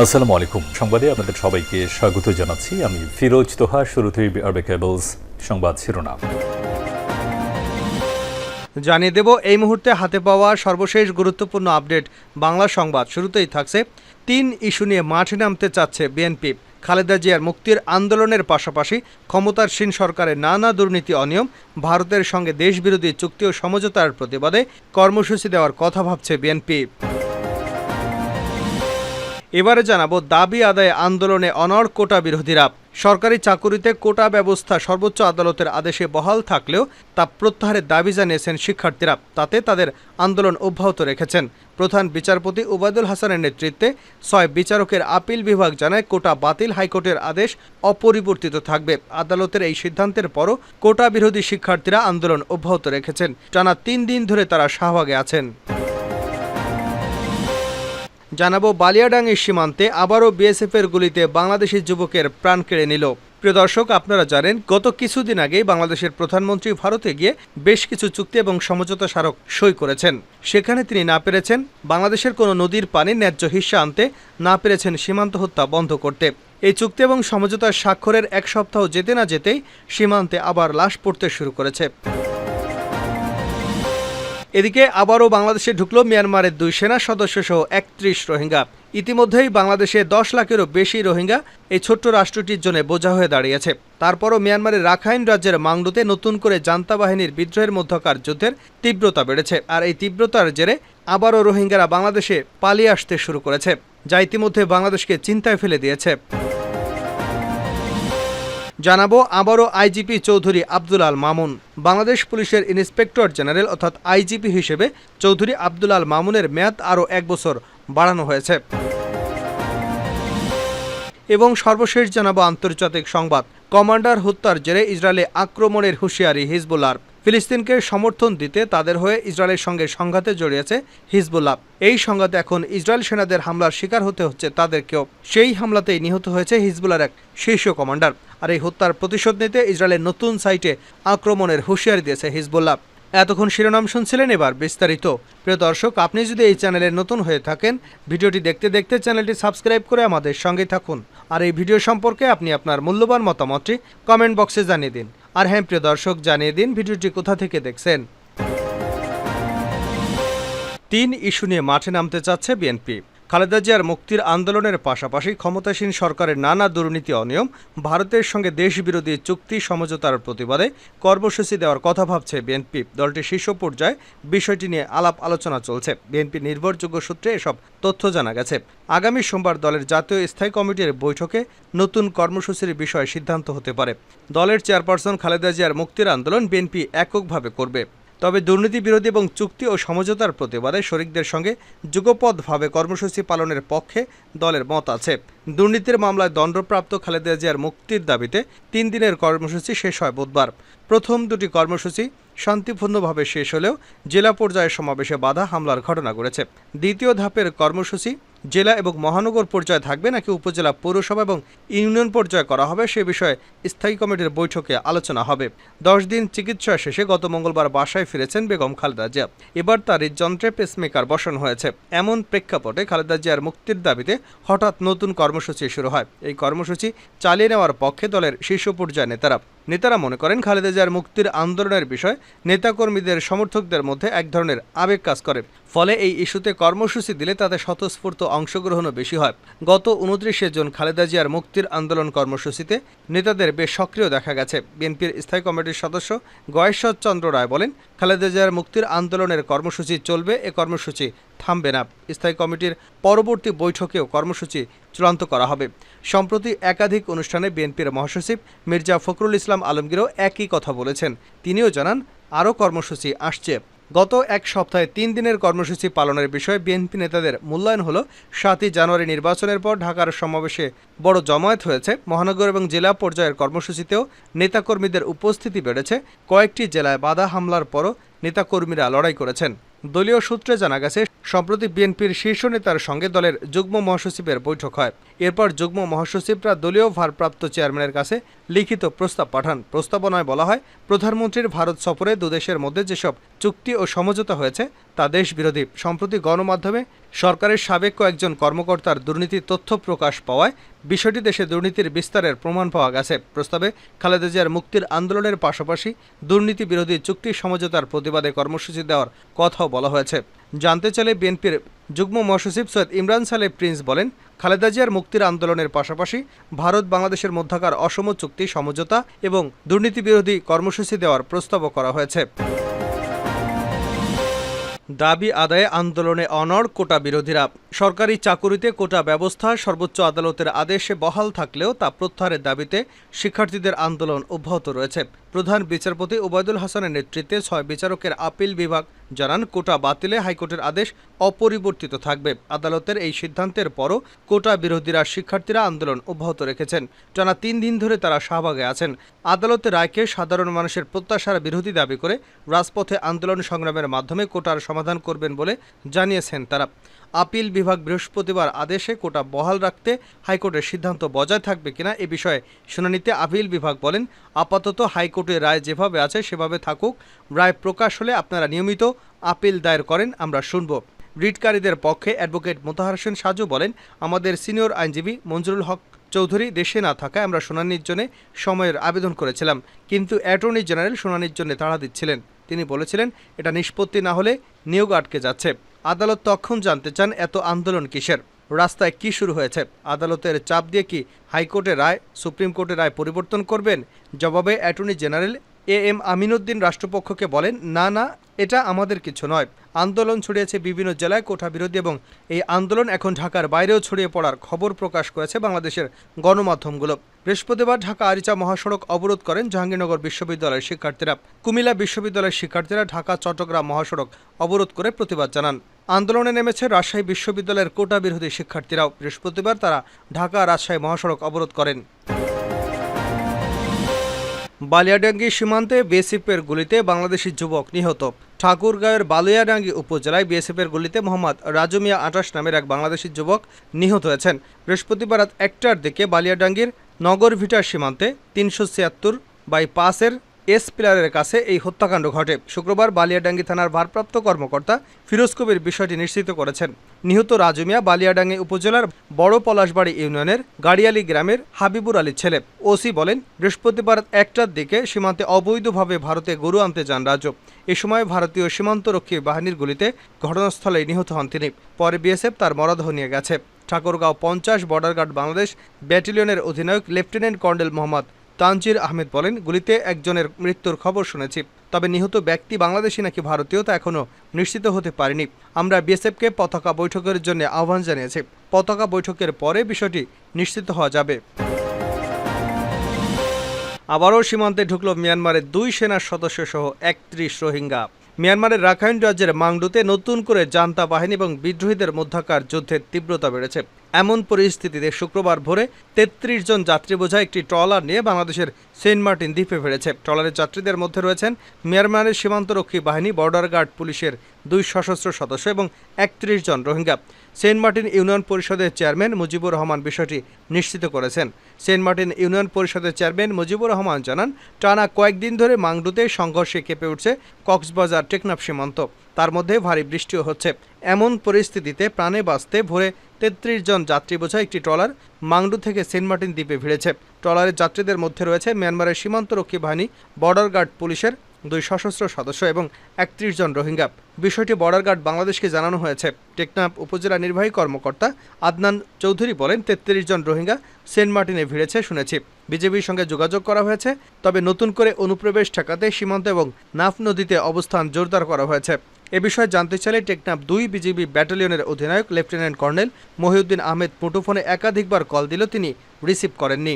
আসসালামু আলাইকুম। সংবাদে আপনাদের সবাইকে স্বাগত জানাচ্ছি। আমি ফিরোজ তোহা, শুরুতেই আরবে কেবলস সংবাদ শিরোনাম। জানিয়ে দেব, এই মুহূর্তে হাতে পাওয়া সর্বশেষ গুরুত্বপূর্ণ আপডেট বাংলা সংবাদ। শুরুতেই থাকছে তিন ইস্যু নিয়ে মাঠে নামতে চাচ্ছে বিএনপি। খালেদা জিয়ার মুক্তির আন্দোলনের পাশাপাশি ক্ষমতাসীন সরকারের নানা দুর্নীতি অনিয়ম, ভারতের সঙ্গে দেশবিরোধী চুক্তি ও সমঝোতার প্রতিবাদে কর্মসূচি দেওয়ার কথা ভাবছে বিএনপি। এবারে জানাব, দাবি আদায়ে আন্দোলনে অনড় কোটা বিরোধীরা। সরকারি চাকুরিতে কোটা ব্যবস্থা সর্বোচ্চ আদালতের আদেশে বহাল থাকলেও তা প্রত্যাহারের দাবি জানিয়েছেন শিক্ষার্থীরা। তাতে তাদের আন্দোলন অব্যাহত রেখেছেন। প্রধান বিচারপতি উবায়দুল হাসানের নেতৃত্বে ছয় বিচারকের আপিল বিভাগ জানায়, কোটা বাতিল হাইকোর্টের আদেশ অপরিবর্তিত থাকবে। আদালতের এই সিদ্ধান্তের পরও কোটা বিরোধী শিক্ষার্থীরা আন্দোলন অব্যাহত রেখেছেন। টানা তিন দিন ধরে তারা শাহবাগে আছেন। জানাব বালিয়াডাঙ্গি সীমান্তে আবারও বিএসএফের গুলিতে বাংলাদেশি যুবকের প্রাণ কেড়ে নিল। প্রিয় দর্শক, আপনারা জানেন, গত কিছুদিন আগেই বাংলাদেশের প্রধানমন্ত্রী ভারতে গিয়ে বেশ কিছু চুক্তি এবং সমঝোতা স্মারক সই করেছেন। সেখানে তিনি না পেরেছেন বাংলাদেশের কোনো নদীর পানি ন্যায্য হিস্সা আনতে, না পেরেছেন সীমান্ত হত্যা বন্ধ করতে। এই চুক্তি এবং সমঝোতার স্বাক্ষরের এক সপ্তাহ যেতে না যেতেই সীমান্তে আবার লাশ পড়তে শুরু করেছে। এদিকে আবারও বাংলাদেশে ঢুকল মিয়ানমারের দুই সেনা সদস্য সহ একত্রিশ রোহিঙ্গা। ইতিমধ্যেই বাংলাদেশে দশ লাখেরও বেশি রোহিঙ্গা এই ছোট্ট রাষ্ট্রটির জন্য বোঝা হয়ে দাঁড়িয়েছে। তারপরও মিয়ানমারের রাখাইন রাজ্যের মাংডুতে নতুন করে জান্তা বাহিনীর বিদ্রোহের মধ্যকার যুদ্ধের তীব্রতা বেড়েছে আর এই তীব্রতার জেরে আবারও রোহিঙ্গারা বাংলাদেশে পালিয়ে আসতে শুরু করেছে, যা ইতিমধ্যে বাংলাদেশকে চিন্তায় ফেলে দিয়েছে। জানাব আবারও আইজিপি চৌধুরী আব্দুল আল মামুন। বাংলাদেশ পুলিশের ইন্সপেক্টর জেনারেল অর্থাৎ আইজিপি হিসেবে চৌধুরী আব্দুল আল মামুনের মেয়াদ আরও এক বছর বাড়ানো হয়েছে। এবং সর্বশেষ জানাব আন্তর্জাতিক সংবাদ। কমান্ডার হত্যার জেরে ইসরায়েলে আক্রমণের হুঁশিয়ারি হিজবুল্লার ফিলিস্তিনকে সমর্থন দিতে তাদের হয়ে ইসরায়েলের সঙ্গে সংঘাতে জড়িয়েছে হিজবুল্লাহ। এই সংঘাতে এখন ইসরায়েল সেনাদের হামলার শিকার হতে হচ্ছে তাদেরকেও। সেই হামলাতেই নিহত হয়েছে হিজবুল্লার এক শীর্ষ কমান্ডার। আর এই হত্যার প্রতিশোধ নিতে ইসরায়েলের নতুন সাইটে আক্রমণের হুঁশিয়ারি দিয়েছে হিজবুল্লাহ। এতক্ষণ শিরোনাম শুনছিলেন এবার বিস্তারিত। প্রিয় দর্শক, আপনি যদি এই চ্যানেলে নতুন হয়ে থাকেন, ভিডিওটি দেখতে দেখতে চ্যানেলটি সাবস্ক্রাইব করে আমাদের সঙ্গে থাকুন। আর এই ভিডিও সম্পর্কে আপনি আপনার মূল্যবান মতামতটি কমেন্ট বক্সে জানিয়ে দিন। আর হ্যাঁ প্রিয় দর্শক, জানিয়ে দিন ভিডিওটি কোথা থেকে দেখছেন। তিন ইস্যু নিয়ে মাঠে নামতে চাচ্ছে বিএনপি। খালেদা জিয়ার মুক্তির আন্দোলনের পাশাপাশি ক্ষমতাসীন সরকারের নানা দুর্নীতি অনিয়ম, ভারতের সঙ্গে দেশবিরোধী চুক্তি সমঝোতার প্রতিবাদে কর্মসূচি দেওয়ার কথা ভাবছে বিএনপি। দলটির শীর্ষ পর্যায়ে বিষয়টি নিয়ে আলাপ আলোচনা চলছে। বিএনপি নির্ভরযোগ্য সূত্রে এসব তথ্য জানা গেছে। আগামী সোমবার দলের জাতীয় স্থায়ী কমিটির বৈঠকে নতুন কর্মসূচির বিষয়ে সিদ্ধান্ত হতে পারে। দলের চেয়ারপারসন খালেদা জিয়ার মুক্তির আন্দোলন বিএনপি এককভাবে করবে। তবে দুর্নীতি বিরোধী এবং চুক্তি ও সমঝোতার প্রতিবাদে শরিকদের সঙ্গে যুগপথভাবে কর্মসূচি পালনের পক্ষে দলের মত আছে। দুর্নীতির মামলায় দণ্ডপ্রাপ্ত খালেদা জিয়ার মুক্তির দাবিতে তিন দিনের কর্মসূচি শেষ হয় বুধবার। প্রথম দুটি কর্মসূচি শান্তিপূর্ণভাবে শেষ হলেও জেলা পর্যায়ের সমাবেশে বাধা হামলার ঘটনা ঘটেছে। দ্বিতীয় ধাপের কর্মসূচি জেলা এবং মহানগর পর্যায়ে থাকবে নাকি উপজেলা পৌরসভা এবং ইউনিয়ন পর্যায়ে করা হবে সে বিষয়ে স্থায়ী কমিটির বৈঠকে আলোচনা হবে। দশ দিন চিকিৎসা শেষে গত মঙ্গলবার বাসায় ফিরেছেন বেগম খালেদা জিয়া। এবার তার হৃদযন্ত্রে পেসমেকার বসানো হয়েছে। এমন প্রেক্ষাপটে খালেদা জিয়ার মুক্তির দাবিতে হঠাৎ নতুন কর্মসূচি শুরু হয়। এই কর্মসূচি চালিয়ে নেওয়ার পক্ষে দলের শীর্ষ পর্যায়ে নেতারা নেতারা মনে করেন খালেদা জিয়ার মুক্তির আন্দোলনের বিষয় নেতাকর্মীদের, সমর্থকদের মধ্যে এক ধরনের আবেগ কাজ করে। ফলে এই ইস্যুতে কর্মসূচি দিলে তাতে স্বতঃস্ফূর্ত অংশগ্রহণও বেশি হয়। গত উনত্রিশে জুন খালেদা জিয়ার মুক্তির আন্দোলন কর্মসূচিতে নেতাদের বেশ সক্রিয় দেখা গেছে। বিএনপির স্থায়ী কমিটির সদস্য গয়েশ্বর চন্দ্র রায় বলেন খালেদা জিয়ার মুক্তির আন্দোলনের কর্মসূচি চলবে, এ কর্মসূচি থামবে না। স্থায়ী কমিটির পরবর্তী বৈঠকেও কর্মসূচি চূড়ান্ত করা হবে। সম্প্রতি একাধিক অনুষ্ঠানে বিএনপির মহাসচিব মির্জা ফখরুল ইসলাম আলমগীরও একই কথা বলেছেন। তিনিও জানান, আরও কর্মসূচি আসছে। গত এক সপ্তাহে তিন দিনের কর্মসূচি পালনের বিষয়ে বিএনপি নেতাদের মূল্যায়ন হল সাতই জানুয়ারি নির্বাচনের পর ঢাকার সমাবেশে বড় জমায়েত হয়েছে। মহানগর এবং জেলা পর্যায়ের কর্মসূচিতেও নেতাকর্মীদের উপস্থিতি বেড়েছে। কয়েকটি জেলায় বাধা হামলার পরও নেতাকর্মীরা লড়াই করেছেন। দলীয় সূত্রে জানা গেছে, সম্প্রতি বিএনপির শীর্ষ নেতার সঙ্গে দলের যুগ্ম মহাসচিবের বৈঠক হয়। এরপর যুগ্ম মহাসচিবরা দলীয় ভারপ্রাপ্ত চেয়ারম্যানের কাছে লিখিত প্রস্তাব পাঠান। প্রস্তাবনায় বলা হয়, প্রধানমন্ত্রীর ভারত সফরে দুদেশের মধ্যে যেসব চুক্তি ও সমঝোতা হয়েছে তা দেশ বিরোধী সম্প্রতি গণমাধ্যমে সরকারের সাবেক কয়েকজন কর্মকর্তার দুর্নীতির তথ্য প্রকাশ পাওয়ায় বিষয়টি দেশে দুর্নীতির বিস্তারের প্রমাণ পাওয়া গেছে। প্রস্তাবে খালেদা জিয়ার মুক্তির আন্দোলনের পাশাপাশি দুর্নীতি বিরোধী চুক্তি সমঝোতার প্রতিবাদে কর্মসূচি দেওয়ার কথাও বলা হয়েছে। জানতে চাইলে বিএনপির যুগ্ম মহাসচিব সৈয়দ ইমরান সালে প্রিন্স বলেন, খালেদা জিয়ার মুক্তির আন্দোলনের পাশাপাশি ভারত বাংলাদেশের মধ্যকার অসম চুক্তি সমঝোতা এবং দুর্নীতি বিরোধী কর্মসূচি দেওয়ার প্রস্তাবও করা হয়েছে। দাবি আদায়ে আন্দোলনে অনড় কোটা বিরোধীরা। সরকারি চাকুরিতে কোটা ব্যবস্থা, সর্বোচ্চ আদালতের আদেশে বহাল থাকলেও তা প্রত্যাহারের দাবিতে শিক্ষার্থীদের আন্দোলন অব্যাহত রয়েছে। প্রধান বিচারপতি ওবায়দুল হাসানের নেতৃত্বে ছয় বিচারকের আপিল বিভাগ জানান, কোটা বাতিলে হাইকোর্টের আদেশ অপরিবর্তিত থাকবে। আদালতের এই সিদ্ধান্তের পরও কোটা বিরোধীরা শিক্ষার্থীরা আন্দোলন অব্যাহত রেখেছেন। টানা তিন দিন ধরে তারা শাহবাগে আছেন। আদালতের রায়কে সাধারণ মানুষের প্রত্যাশার বিরোধী দাবি করে রাজপথে আন্দোলন সংগ্রামের মাধ্যমে কোটার সমাধান করবেন বলে জানিয়েছেন তারা। আপিল বিভাগ বৃহস্পতিবার আদেশে কোটা বহাল রাখতে হাইকোর্টের সিদ্ধান্ত বজায় থাকবে কিনা এ বিষয়ে শুনানিতে আপিল বিভাগ বলেন, আপাতত হাইকোর্টের রায় যেভাবে আছে সেভাবে থাকুক। রায় প্রকাশ হলে আপনারা নিয়মিত আপিল দায়ের করেন, আমরা শুনব। রিটকারীদের পক্ষে অ্যাডভোকেট মোতাহার হোসেন সাজু বলেন, আমাদের সিনিয়র আইনজীবী মঞ্জুরুল হক চৌধুরী দেশে না থাকায় আমরা শুনানির জন্য সময়ের আবেদন করেছিলাম, কিন্তু অ্যাটর্নি জেনারেল শুনানির জন্য তাড়া দিচ্ছিলেন। তিনি বলেছিলেন, এটা নিষ্পত্তি না হলে নিয়োগ আটকে যাচ্ছে। আদালত তখন জানতে চান এত আন্দোলন কিসের। রাস্তায় কি শুরু হয়েছে? আদালতের চাপ দিয়ে কি হাইকোর্টের রায়, সুপ্রিম কোর্টের রায় পরিবর্তন করবেন? জবাবে attorney general A M Aminuddin রাষ্ট্রপক্ষকে বলেন, না না, এটা আমাদের কিছু নয়। আন্দোলন ছড়িয়েছে বিভিন্ন জেলায় কোঠা বিরোধী এবং এই আন্দোলন এখন ঢাকার বাইরেও ছড়িয়ে পড়ার খবর প্রকাশ করেছে বাংলাদেশের গণমাধ্যমগুলো। বৃহস্পতিবার ঢাকা আরিচা মহাসড়ক অবরোধ করেন জাহাঙ্গীরনগর বিশ্ববিদ্যালয়ের শিক্ষার্থীরা। কুমিল্লা বিশ্ববিদ্যালয়ের শিক্ষার্থীরা ঢাকা চট্টগ্রাম মহাসড়ক অবরোধ করে প্রতিবাদ জানান। আন্দোলনে নেমেছে রাজশাহী বিশ্ববিদ্যালয়ের কোটা বিরোধী শিক্ষার্থীরাও। বৃহস্পতিবার তারা ঢাকা রাজশাহী মহাসড়ক অবরোধ করেন। বালিয়াডাঙ্গি সীমান্তে বিএসএফের গুলিতে বাংলাদেশি যুবক নিহত। ঠাকুরগাঁওয়ের বালিয়াডাঙ্গি উপজেলায় বিএসএফের গুলিতে মোহাম্মদ রাজু মিয়া আটাশ নামের এক বাংলাদেশি যুবক নিহত হয়েছেন। বৃহস্পতিবার রাত একটার দিকে বালিয়াডাঙ্গির নগর ভিটার সীমান্তে তিনশো ছিয়াত্তর বাই পাঁচের এস পিলারের কাছে এই হত্যাকাণ্ড ঘটে। শুক্রবার বালিয়াডাঙ্গি থানার ভারপ্রাপ্ত কর্মকর্তা ফিরোজ কবির বিষয়টি নিশ্চিত করেছেন। নিহত রাজু মিয়া বালিয়াডাঙ্গি উপজেলার বড় পলাশবাড়ি ইউনিয়নের গাড়িয়ালি গ্রামের হাবিবুর আলীর ছেলে। ওসি বলেন, বৃহস্পতিবার একটার দিকে সীমান্তে অবৈধভাবে ভারতে গরু আনতে যান রাজু। এ সময় ভারতীয় সীমান্তরক্ষী বাহিনীর গুলিতে ঘটনাস্থলে নিহত হন তিনি। পরে বিএসএফ তার মরদেহ নিয়ে গেছে। ঠাকুরগাঁও পঞ্চাশ বর্ডার গার্ড বাংলাদেশ ব্যাটালিয়নের অধিনায়ক লেফটেন্যান্ট কর্নেল মোহাম্মদ তানজির আহমেদ বলেন, গুলিতে একজনের মৃত্যুর খবর শুনেছি, তবে নিহত ব্যক্তি বাংলাদেশি নাকি ভারতীয় তা এখনও নিশ্চিত হতে পারেনি। আমরা বিএসএফকে পতাকা বৈঠকের জন্য আহ্বান জানিয়েছি। পতাকা বৈঠকের পরে বিষয়টি নিশ্চিত হওয়া যাবে। আবারও সীমান্তে ঢুকল মিয়ানমারের দুই সেনার সদস্য সহ একত্রিশ রোহিঙ্গা। মিয়ানমারের রাখাইন রাজ্যের মাংডুতে নতুন করে জান্তা বাহিনী এবং বিদ্রোহীদের মধ্যাকার যুদ্ধের তীব্রতা বেড়েছে। এমন পরিস্থিতিতে শুক্রবার ভোরে তেত্রিশ জন যাত্রী বোঝা একটি ট্রলার নিয়ে বাংলাদেশের সেন্ট মার্টিন দ্বীপে ফিরেছে। ট্রলারের যাত্রীদের মধ্যে রয়েছেন মিয়ানমারের সীমান্তরক্ষী বাহিনী, বর্ডার গার্ড পুলিশের দুই সশস্ত্র সদস্য এবং একত্রিশ জন রোহিঙ্গা। সেন্ট মার্টিন ইউনিয়ন পরিষদের চেয়ারম্যান মুজিবুর রহমান বিষয়টি নিশ্চিত করেছেন। সেন্ট মার্টিন ইউনিয়ন পরিষদের চেয়ারম্যান মুজিবুর রহমান জানান, টানা কয়েকদিন ধরে মাংডুতে সংঘর্ষে কেঁপে উঠছে কক্সবাজার টেকনাফ সীমান্ত। তার মধ্যে ভারী বৃষ্টিও হচ্ছে। এমন পরিস্থিতিতে প্রাণে বাঁচতে ভোরে তেত্রিশ জন যাত্রী বোঝা একটি ট্রলার মাংডু থেকে সেন্ট মার্টিন দ্বীপে ভিড়েছে। ট্রলারের যাত্রীদের মধ্যে রয়েছে মিয়ানমারের সীমান্তরক্ষী বাহিনী, বর্ডার গার্ড পুলিশের দুই সশস্ত্র সদস্য এবং একত্রিশ জন রোহিঙ্গা। বিষয়টি বর্ডার গার্ড বাংলাদেশকে জানানো হয়েছে। টেকনাফ উপজেলা নির্বাহী কর্মকর্তা আদনান চৌধুরী বলেন, তেত্রিশ জন রোহিঙ্গা সেন্ট মার্টিনে ভিড়েছে শুনেছি। বিজেপির সঙ্গে যোগাযোগ করা হয়েছে, তবে নতুন করে অনুপ্রবেশ ঠেকাতে সীমান্ত এবং নাফ নদীতে অবস্থান জোরদার করা হয়েছে। এ বিষয়ে জানতে চাইলে টেকনাফ দুই বিজিবি ব্যাটালিয়নের অধিনায়ক, লেফটেন্যান্ট কর্নেল মহিউদ্দিন আহমেদ মুঠোফোনে একাধিকবার কল দিলেও তিনি রিসিভ করেননি।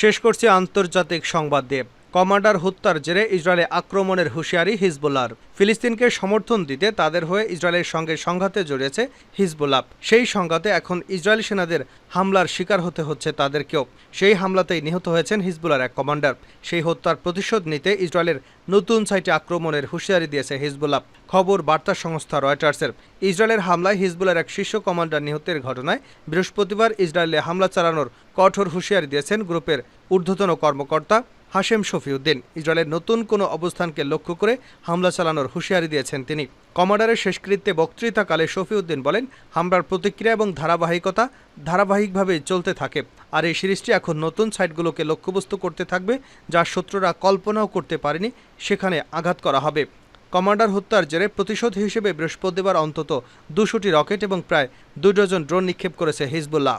শেষ করছি আন্তর্জাতিক সংবাদ দিয়ে। কমান্ডার হত্যার জেরে ইসরায়েলে আক্রমণের হুঁশিয়ারি হিজবুল্লার ফিলিস্তিনকে সমর্থন দিতে তাদের হয়ে ইসরায়েলের সঙ্গে সংঘাতে জড়িয়েছে হিজবুল্লাহ। সেই সংঘাতে এখন ইসরায়েলি সেনাদের হামলার শিকার হতে হচ্ছে তাদেরকেও। সেই হামলাতেই নিহত হয়েছেন হিজবুল্লার এক কমান্ডার। সেই হত্যার প্রতিশোধ নিতে ইসরায়েলের নতুন সাইটে আক্রমণের হুঁশিয়ারি দিয়েছে হিজবুল্লাহ। খবর বার্তা সংস্থা রয়টার্সের। ইসরায়েলের হামলায় হিজবুলের এক শীর্ষ কমান্ডার নিহতের ঘটনায় বৃহস্পতিবার ইসরায়েলে হামলা চালানোর কঠোর হুঁশিয়ারি দিয়েছেন গ্রুপের ঊর্ধ্বতন কর্মকর্তা হাশেম শফিউদ্দিন। ইসরায়েলের নতুন কোনো অবস্থানকে লক্ষ্য করে হামলা চালানোর হুঁশিয়ারি দিয়েছেন তিনি। কমান্ডারের শেষকৃত্যে বক্তৃতাকালে শফিউদ্দিন বলেন, হামলার প্রতিক্রিয়া এবং ধারাবাহিকতা ধারাবাহিকভাবে চলতে থাকে, আর এই সিরিজটি এখন নতুন সাইটগুলোকে লক্ষ্যবস্তু করতে থাকবে, যা শত্রুরা কল্পনাও করতে পারেনি সেখানে আঘাত করা হবে। কমান্ডার হত্যার জেরে প্রতিশোধ হিসেবে বৃহস্পতিবার অন্তত দুশোটি রকেট এবং প্রায় দুই ডজন ড্রোন নিক্ষেপ করেছে হিজবুল্লাহ।